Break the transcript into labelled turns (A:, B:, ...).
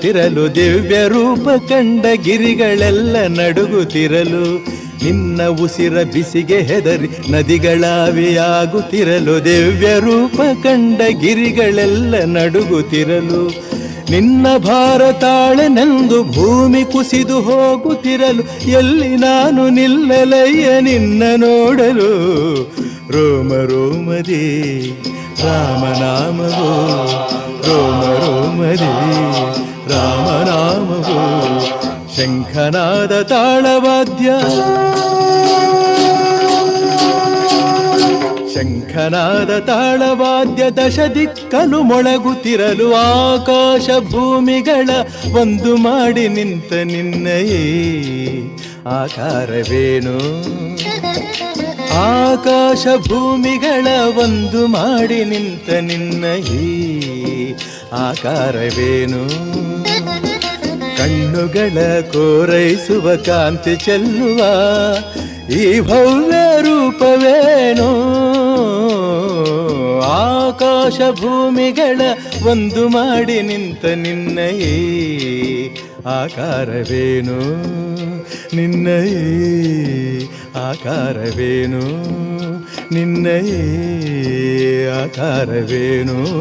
A: ತಿರಲು ದಿವ್ಯ ರೂಪ ಕಂಡ ಗಿರಿಗಳೆಲ್ಲ ನಡುಗುತ್ತಿರಲು. ನಿನ್ನ ಉಸಿರ ಬಿಸಿಗೆ ಹೆದರಿ ನದಿಗಳಾವಿಯಾಗುತ್ತಿರಲು ದಿವ್ಯ ರೂಪ ಕಂಡ ಗಿರಿಗಳೆಲ್ಲ ನಡುಗುತ್ತಿರಲು. ನಿನ್ನ ಭಾರತಾಳನೆಂದು ಭೂಮಿ ಕುಸಿದು ಹೋಗುತ್ತಿರಲು. ಎಲ್ಲಿ ನಾನು ನಿಲ್ಲಲಯ್ಯ ನಿನ್ನ ನೋಡಲು. ರೋಮ ರೋಮದಿ ರಾಮನಾಮವೋ ರೋಮ ರೋಮದಿ. ರಾಮನಾಮವೋ ಶಂಖನಾದ ತಾಳವಾದ್ಯ. ಶಂಖನಾದ ತಾಳವಾದ್ಯ ದಶ ದಿಕ್ಕಲು ಮೊಳಗುತ್ತಿರಲು ಆಕಾಶ ಭೂಮಿಗಳ ಒಂದು ಮಾಡಿ ನಿಂತ ನಿನ್ನಯೇ. ಆಕಾರವೇನು? ಆಕಾಶ ಭೂಮಿಗಳ ಒಂದು ಮಾಡಿ ನಿಂತ ನಿನ್ನಯೇ. ಆಕಾರವೇನು? ಕಣ್ಣುಗಳ ಕೋರೈಸುವ ಕಾಂತಿ ಚೆಲ್ಲುವ ಈ ಭವ್ಯ ರೂಪವೇನು? ಆಕಾಶ ಭೂಮಿಗಳ ಒಂದು ಮಾಡಿ ನಿಂತ ನಿನ್ನ ಈ ಆಕಾರವೇನು? ನಿನ್ನ ಈ ಆಕಾರವೇನು? ನಿನ್ನ ಈ ಆಕಾರವೇನು?